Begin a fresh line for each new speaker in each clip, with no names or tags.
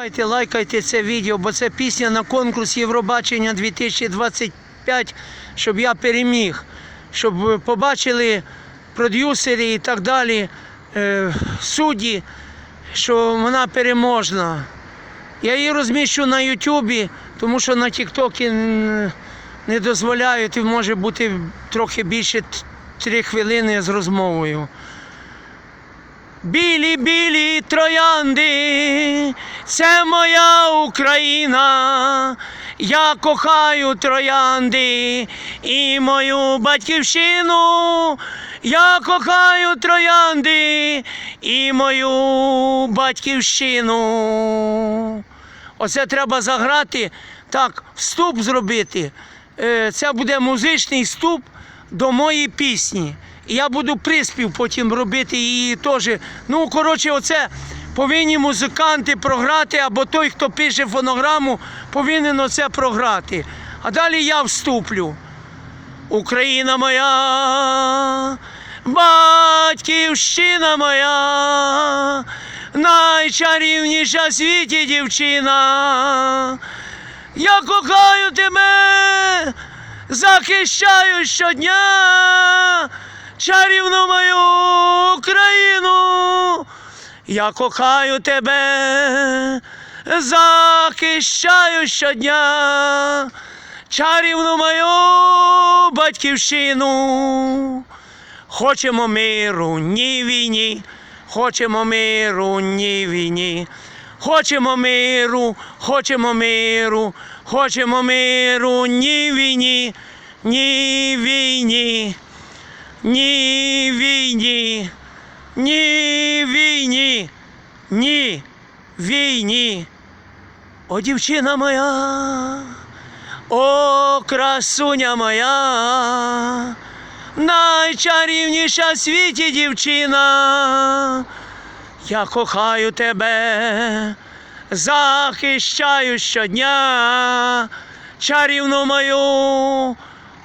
Давайте лайкайте це відео, бо це пісня на конкурс Євробачення 2025, щоб я переміг, щоб побачили продюсери і так далі, е, судді, що вона переможна. Я її розміщу на Ютубі, тому що на Тіктокі не дозволяють і може бути трохи більше т- три хвилини з розмовою. Білі білі троянди, це моя Україна. Я кохаю троянди і мою батьківщину. Я кохаю троянди і мою батьківщину. Оце треба заграти, так, вступ зробити. Е, Це буде музичний вступ до моєї пісні. Я буду приспів потім робити її теж. Ну, коротше, оце повинні музиканти програти, або той, хто пише фонограму, повинен оце програти. А далі я вступлю. Україна моя, батьківщина моя, найчарівніша світі дівчина. Я кохаю тебе, захищаю щодня, чарівну мою Україну. Я кохаю тебе, захищаю щодня, чарівну мою батьківщину. Хочемо миру, ні війні, хочемо миру, ні війні. Хочемо миру, хочемо миру, хочемо миру, ні війні, ні війні, ні війні, ні війні, ні війні. О, дівчина моя, о, красуня моя, найчарівніша в світі дівчина. Я кохаю тебе, захищаю щодня, чарівну мою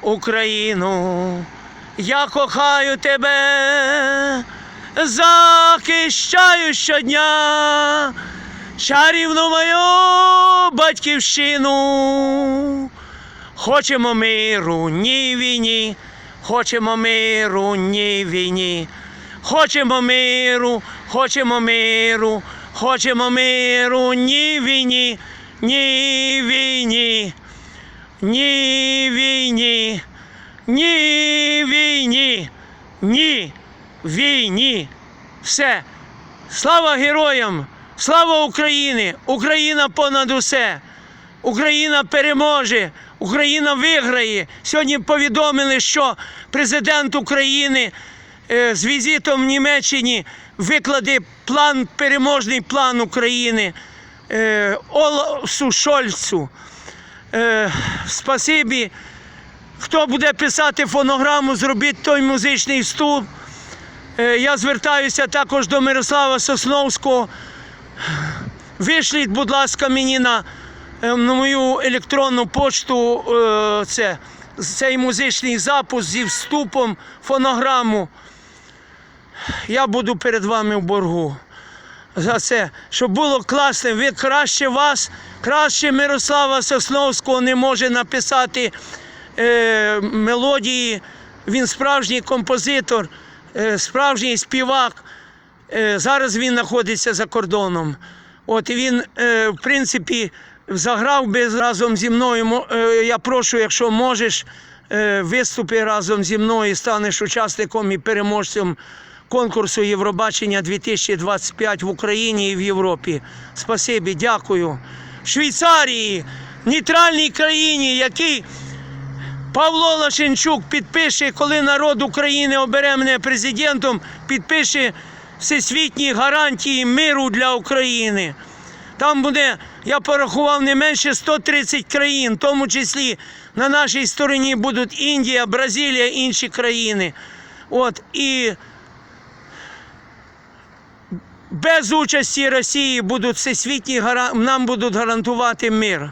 Україну. Я кохаю тебе, захищаю щодня, чарівну мою батьківщину. Хочемо миру, ні війні, хочемо миру, ні війні. Хочемо миру, хочемо миру, хочемо миру, ні війні, ні війні, ні війні, ні війні, ні війні. Все. Слава героям! Слава Україні! Україна понад усе! Україна переможе, Україна виграє. Сьогодні повідомили, що президент України е, з візитом в Німеччині викладе план, переможний план України е, Оласу Шольцу. Е, спасибі. Хто буде писати фонограму, зробіть той музичний вступ. Е, я звертаюся також до Мирослава Сосновського. Вишліть, будь ласка, мені на, е, на мою електронну пошту е, це, цей музичний запуск зі вступом, фонограму. Я буду перед вами в боргу. За це, щоб було класне, ви краще вас, краще Мирослава Сосновського не може написати е, мелодії. Він справжній композитор, справжній співак. Е, зараз він знаходиться за кордоном. От він, е, в принципі, заграв би разом зі мною. Е, Я прошу, якщо можеш, е, виступи разом зі мною станеш учасником і переможцем конкурсу Євробачення 2025 в Україні і в Європі. Спасибі, дякую. Швейцарії, нейтральній країні, який Павло Лашенчук підпише, коли народ України обере мене президентом, підпише всесвітні гарантії миру для України. Там буде, я порахував, не менше 130 країн, в тому числі на нашій стороні будуть Індія, Бразилія, інші країни. От, і без участі Росії будуть всесвітні нам будуть гарантувати мир.